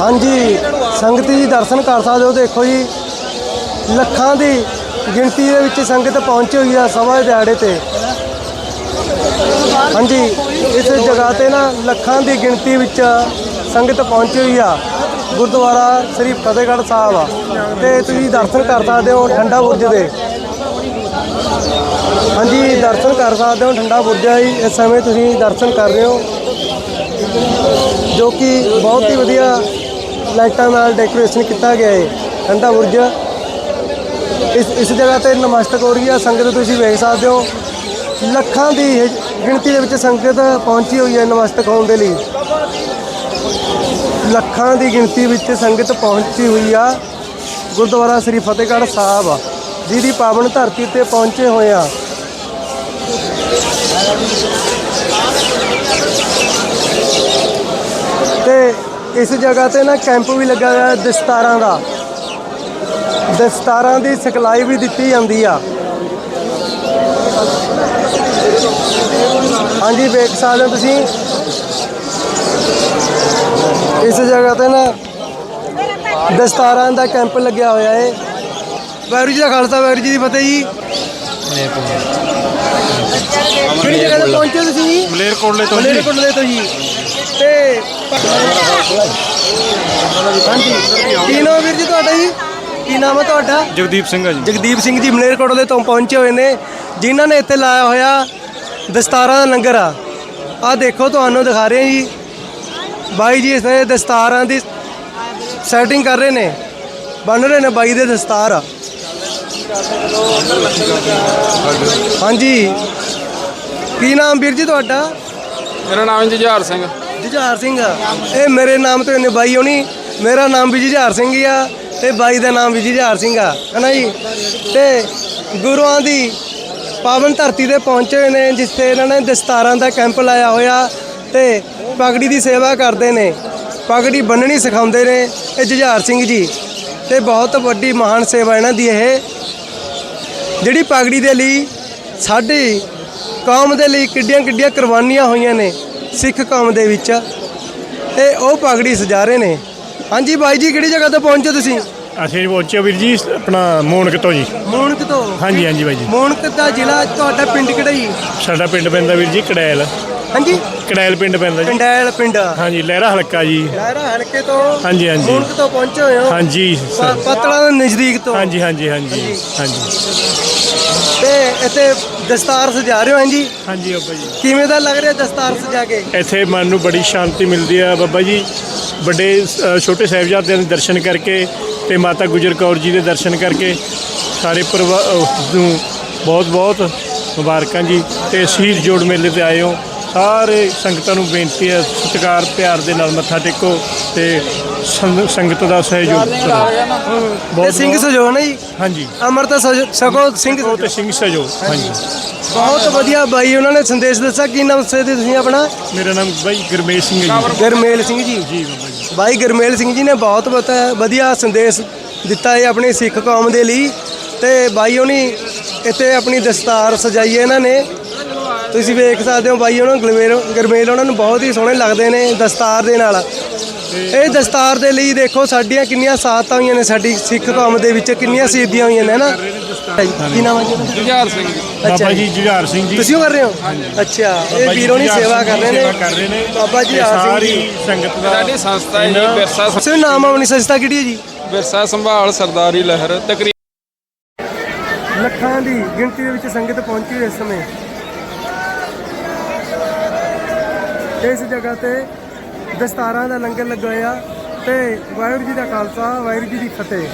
ਹਾਂਜੀ, ਸੰਗਤ ਜੀ ਦਰਸ਼ਨ ਕਰ ਸਕਦੇ ਹੋ, ਦੇਖੋ ਜੀ। ਲੱਖਾਂ ਦੀ ਗਿਣਤੀ ਦੇ ਵਿੱਚ ਸੰਗਤ ਪਹੁੰਚੀ ਹੋਈ ਆ ਸਭਾ ਦਿਹਾੜੇ ਤੇ। ਹਾਂਜੀ, ਇਸ ਜਗ੍ਹਾ ਤੇ ਨਾ ਲੱਖਾਂ ਦੀ ਗਿਣਤੀ ਵਿੱਚ ਸੰਗਤ ਪਹੁੰਚੀ ਹੋਈ ਆ। ਗੁਰਦੁਆਰਾ ਸ੍ਰੀ ਫਤਿਹਗੜ੍ਹ ਸਾਹਿਬ ਆ। ਤੇ ਤੁਸੀਂ ਦਰਸ਼ਨ ਕਰ ਸਕਦੇ ਹੋ ਠੰਡਾ ਬੁਰਜ ਦੇ। ਹਾਂਜੀ, ਦਰਸ਼ਨ ਕਰ ਸਕਦੇ ਹੋ ਠੰਡਾ ਬੁਰਜ ਹੈ ਜੀ। ਇਸ ਸਮੇਂ ਤੁਸੀਂ ਦਰਸ਼ਨ ਕਰ ਰਹੇ ਹੋ, ਜੋ ਕਿ ਬਹੁਤ ਹੀ ਵਧੀਆ ਲਾਈਟਾਂ ਨਾਲ ਡੈਕੋਰੇਸ਼ਨ ਕੀਤਾ ਗਿਆ ਹੈ ਠੰਡਾ ਬੁਰਜ। ਇਸ ਇਸ ਜਗ੍ਹਾ ਤੇ ਨਮਸਤਕ ਹੋ ਰਹੀ ਹੈ ਸੰਗਤ ਤੁਸੀਂ ਵੇਖ ਸਕਦੇ ਹੋ। ਲੱਖਾਂ ਦੀ ਗਿਣਤੀ ਦੇ ਵਿੱਚ ਸੰਗਤ ਪਹੁੰਚੀ ਹੋਈ ਹੈ ਨਮਸਤਕ ਹੋਣ ਦੇ ਲਈ। ਲੱਖਾਂ ਦੀ ਗਿਣਤੀ ਵਿੱਚ ਸੰਗਤ ਪਹੁੰਚੀ ਹੋਈ ਆ। ਗੁਰਦੁਆਰਾ ਸ੍ਰੀ ਫਤਿਹਗੜ੍ਹ ਸਾਹਿਬ ਜਿਹਦੀ ਪਾਵਨ ਧਰਤੀ ਤੇ ਪਹੁੰਚੇ ਹੋਏ ਆ ਤੇ ਇਸ ਜਗ੍ਹਾ ਤੇ ਨਾ ਕੈਂਪ ਵੀ ਲੱਗਾ ਹੋਇਆ ਹੈ ਦਸਤਾਰਾਂ ਦਾ। ਦਸਤਾਰਾਂ ਦੀ ਸਿਖਲਾਈ ਵੀ ਦਿੱਤੀ ਜਾਂਦੀ ਆ। ਹਾਂਜੀ ਵੇਖ ਸਕਦੇ ਹੋ ਤੁਸੀਂ। ਇਸ ਜਗ੍ਹਾ ਤੇ ਨਾ ਦਸਤਾਰਾਂ ਦਾ ਕੈਂਪ ਲੱਗਿਆ ਹੋਇਆ ਹੈ ਵਾਹਿਗੁਰੂ ਜੀ ਦਾ ਖਾਲਸਾ ਵਾਹਿਗੁਰੂ ਜੀ ਦੀ ਫਤਿਹ ਜੀ। ਕਿਹੜੀ ਜਗ੍ਹਾ ਤੇ ਪਹੁੰਚੇ ਤੁਸੀਂ? ਜੀ ਮਲੇਰਕੋਟਲੇ ਤੋਂ ਜੀ। ਮਲੇਰਕੋਟਲੇ ਤੋਂ ਜੀ। ਤੇ ਹਾਂਜੀ ਕੀ ਨਾਮ ਵੀਰ ਜੀ ਤੁਹਾਡਾ ਜੀ? ਕੀ ਨਾਮ ਹੈ ਤੁਹਾਡਾ? ਜਗਦੀਪ ਸਿੰਘ ਜੀ। ਜਗਦੀਪ ਸਿੰਘ ਜੀ ਮਲੇਰਕੋਟਲੇ ਤੋਂ ਪਹੁੰਚੇ ਹੋਏ ਨੇ ਜਿਨ੍ਹਾਂ ਨੇ ਇੱਥੇ ਲਾਇਆ ਹੋਇਆ ਦਸਤਾਰਾਂ ਦਾ ਲੰਗਰ ਆ। ਆ ਦੇਖੋ ਤੁਹਾਨੂੰ ਦਿਖਾ ਰਹੇ ਹਾਂ ਜੀ। ਬਾਈ ਜੀ ਇਸੇ ਦਸਤਾਰਾਂ ਦੀ ਸੈਟਿੰਗ ਕਰ ਰਹੇ ਨੇ। ਬਣ ਰਹੇ ਨੇ ਬਾਈ ਦੇ ਦਸਤਾਰ। ਆ ਹਾਂਜੀ। ਕੀ ਨਾਮ ਵੀਰ ਜੀ ਤੁਹਾਡਾ? ਮੇਰਾ ਨਾਮ ਜੁਝਾਰ ਸਿੰਘ। ਜੁਝਾਰ ਸਿੰਘ। ਆ ਇਹ ਮੇਰੇ ਨਾਮ ਤੋਂ ਇਹਨੇ ਬਾਈ ਹੋਣੀ, ਮੇਰਾ ਨਾਮ ਵੀ ਜੁਝਾਰ ਸਿੰਘ ਹੀ ਆ ਤੇ ਬਾਈ ਦਾ ਨਾਮ ਵੀ ਜੁਝਾਰ ਸਿੰਘ ਆ ਹਨਾ ਜੀ? ਤੇ ਗੁਰੂਆਂ ਦੀ ਪਾਵਨ ਧਰਤੀ ਤੇ ਪਹੁੰਚੇ ਹੋਏ ਨੇ, ਜਿੱਥੇ ਇਹਨਾਂ ਨੇ ਦਸਤਾਰਾਂ ਦਾ ਕੈਂਪ ਲਾਇਆ ਹੋਇਆ ਤੇ ਪਗੜੀ ਦੀ ਸੇਵਾ ਕਰਦੇ ਨੇ। ਪਗੜੀ ਬੰਨਣੀ ਸਿਖਾਉਂਦੇ ਨੇ ਇਹ ਜੁਝਾਰ ਸਿੰਘ ਜੀ ਤੇ ਬਹੁਤ ਵੱਡੀ ਮਹਾਨ ਸੇਵਾ ਇਹਨਾਂ ਦੀ ਇਹ। ਜਿਹੜੀ ਪਗੜੀ ਦੇ ਲਈ ਸਾਡੀ ਕੌਮ ਦੇ ਲਈ ਕਿੱਡੀਆਂ ਕਿੱਡੀਆਂ ਕੁਰਬਾਨੀਆਂ ਹੋਈਆਂ ਨੇ। ਸਿੱਖ ਕੌਮ ਦੇ ਵਿੱਚ। ਤੇ ਉਹ ਪਗੜੀ ਸਜਾ ਰਹੇ ਨੇ। ਹਾਂਜੀ ਬਾਈ ਜੀ ਕਿਹੜੀ ਜਗ੍ਹਾ ਤੇ ਪਹੁੰਚੇ ਤੁਸੀਂ? ਅਸੀਂ ਪਹੁੰਚੇ ਵੀਰ ਜੀ ਆਪਣਾ ਮੋਨਕ ਤੋਂ ਜੀ। ਮੂਣਕ ਤੋਂ? ਹਾਂਜੀ ਹਾਂਜੀ ਬਾਈ ਜੀ। ਮੂਣਕ ਦਾ ਜ਼ਿਲ੍ਹਾ ਤੁਹਾਡਾ ਪਿੰਡ ਕਿਹੜਾ ਜੀ? ਸਾਡਾ ਪਿੰਡ ਪੈਂਦਾ ਵੀਰ ਜੀ ਕੜੈਲ। ਹਾਂਜੀ? ਕੜੈਲ ਪਿੰਡ ਪੈਂਦਾ ਜੀ। ਕੰਡੈਲ ਪਿੰਡ। ਹਾਂਜੀ ਲਹਿਰਾ ਹਲਕਾ ਜੀ। ਲਹਿਰਾ ਹਲਕੇ ਤੋਂ ਹਾਂਜੀ, ਹਾਂਜੀ। ਮੂਣਕ ਤੋਂ ਪਹੁੰਚੇ ਹੋਏ ਹੋ। ਹਾਂਜੀ। ਪਤਲਾ ਦੇ ਨਜ਼ਦੀਕ ਤੋਂ। ਹਾਂਜੀ ਹਾਂਜੀ ਹਾਂਜੀ ਹਾਂਜੀ। ਤੇ ਇੱਥੇ ਦਸਤਾਰ ਸਜਾ ਰਹੇ ਹੋ ਹਾਂਜੀ? ਹਾਂਜੀ ਬਾਬਾ ਜੀ। ਕਿਵੇਂ ਦਾ ਲੱਗ ਰਿਹਾ ਦਸਤਾਰ ਸਜਾ ਕੇ? ਇੱਥੇ ਮਨ ਨੂੰ ਬੜੀ ਸ਼ਾਂਤੀ ਮਿਲਦੀ ਆ ਬਾਬਾ ਜੀ। ਵੱਡੇ ਅ, ਛੋਟੇ ਸਾਹਿਬਜ਼ਾਦਿਆਂ ਦੇ ਦਰਸ਼ਨ ਕਰਕੇ ਤੇ ਮਾਤਾ ਗੁਜਰ ਕੌਰ ਜੀ ਦੇ ਦਰਸ਼ਨ ਕਰਕੇ ਸਾਰੇ ਪਰਿਵਾਰ ਨੂੰ ਬਹੁਤ ਬਹੁਤ ਮੁਬਾਰਕਾਂ ਜੀ ਤੇ ਸ਼ਹੀਦ ਜੋੜ ਮੇਲੇ ਤੇ ਆਏ ਹੋ। ਸਾਰੇ ਸੰਗਤਾਂ ਨੂੰ ਬੇਨਤੀ ਹੈ ਸਤਿਕਾਰ ਪਿਆਰ ਦੇ ਨਾਲ ਮੱਥਾ ਟੇਕੋ ਤੇ ਸੰਗ- ਸੰਗਤ ਦਾ ਸਹਿਯੋਗ ਬਹੁਤ ਸਿੰਘ ਸਜੋ ਨਾ ਜੀ? ਹਾਂਜੀ। ਅਮਰਤ ਸਕੋ ਸਿੰਘ ਉਹ ਤੇ ਸਿੰਘ ਸਹਿਯੋਗ ਹਾਂਜੀ। ਬਹੁਤ ਵਧੀਆ ਬਾਈ ਉਹਨਾਂ ਨੇ ਸੰਦੇਸ਼ ਦੱਸਿਆ ਕੀ ਨਾਮ ਸੇ ਤੁਸੀਂ ਆਪਣਾ? ਮੇਰਾ ਨਾਮ ਬਾਈ ਗਰਮੇਸ਼ ਸਿੰਘ ਹੈ ਜੀ। ਗਰਮੇਲ ਸਿੰਘ ਜੀ। ਜੀ ਬਾਬਾ ਜੀ। ਬਾਈ ਗਰਮੇਲ ਸਿੰਘ ਜੀ ਨੇ ਬਹੁਤ ਵਧੀਆ ਸੰਦੇਸ਼ ਦਿੱਤਾ ਹੈ ਆਪਣੀ ਸਿੱਖ ਕੌਮ ਦੇ ਲਈ। ਤੇ ਬਾਈ ਉਹਨੀ ਇੱਥੇ ਆਪਣੀ ਦਸਤਾਰ ਸਜਾਈ ਹੈ ਇਹਨਾਂ ਨੇ। ਤੁਸੀਂ ਵੇਖ ਸਕਦੇ ਹੋ ਬਾਈ ਉਹਨਾਂ ਨੂੰ ਗਰਮੇਲ ਗਰਮੇਲ ਉਹਨਾਂ ਨੂੰ ਬਹੁਤ ਹੀ ਸੋਹਣੇ ਲੱਗਦੇ ਨੇ ਦਸਤਾਰ ਦੇ ਨਾਲ। ਇਹ ਦਸਤਾਰ ਦੇ ਲਈ ਦੇਖੋ ਸਾਡੀਆਂ ਕਿੰਨੀਆਂ ਸਾਥਾਂ ਹੋਈਆਂ ਨੇ ਸਾਡੀ ਸਿੱਖ ਕੌਮ ਦੇ ਵਿੱਚ ਕਿੰਨੀਆਂ ਸ਼ਹੀਦੀਆਂ ਹੋਈਆਂ ਨੇ ਨਾ? ਕੀ ਨਾਮ ਹੈ ਜੀ? ਜੁਝਾਰ ਸਿੰਘ ਬਾਬਾ ਜੀ। ਜੁਝਾਰ ਸਿੰਘ ਜੀ। ਤੁਸੀਂ ਉਹ ਕਰ ਰਹੇ ਹੋ? ਅੱਛਾ ਇਹ ਵੀਰੋਂ ਦੀ ਸੇਵਾ ਕਰ ਰਹੇ ਸੇਵਾ ਕਰ ਨੇ ਰਹੇ ਨੇ। ਬਾਬਾ ਜੀ ਸਿੰਘ ਸਾਰੀ ਜੀ। ਸੰਗਤ ਦਾ ਸਾਡੀ ਸੰਸਥਾ ਹੈ ਜੀ ਵਿਰਸਾ ਸੇ ਨਾਮ ਆਪਣੀ ਸੰਸਥਾ ਕਿਹੜੀ ਹੈ ਜੀ? ਵਿਰਸਾ ਸੰਭਾਲ ਸਰਦਾਰੀ ਲਹਿਰ ਤਕਰੀਬਨ ਲੱਖਾਂ ਦੀ ਗਿਣਤੀ ਦੇ ਵਿੱਚ ਸੰਗਤ ਪਹੁੰਚੀ ਹੋਈ ਇਸ ਸਮੇਂ। ਇਸ ਜਗ੍ਹਾ ਤੇ ਦਸਤਾਰਾਂ ਦਾ ਲੰਗਰ ਲੱਗਾ ਹੋਇਆ ਤੇ ਵਾਹਿਗੁਰੂ ਜੀ ਦਾ ਖਾਲਸਾ ਵਾਹਿਗੁਰੂ ਜੀ ਦੀ ਫਤਿਹ।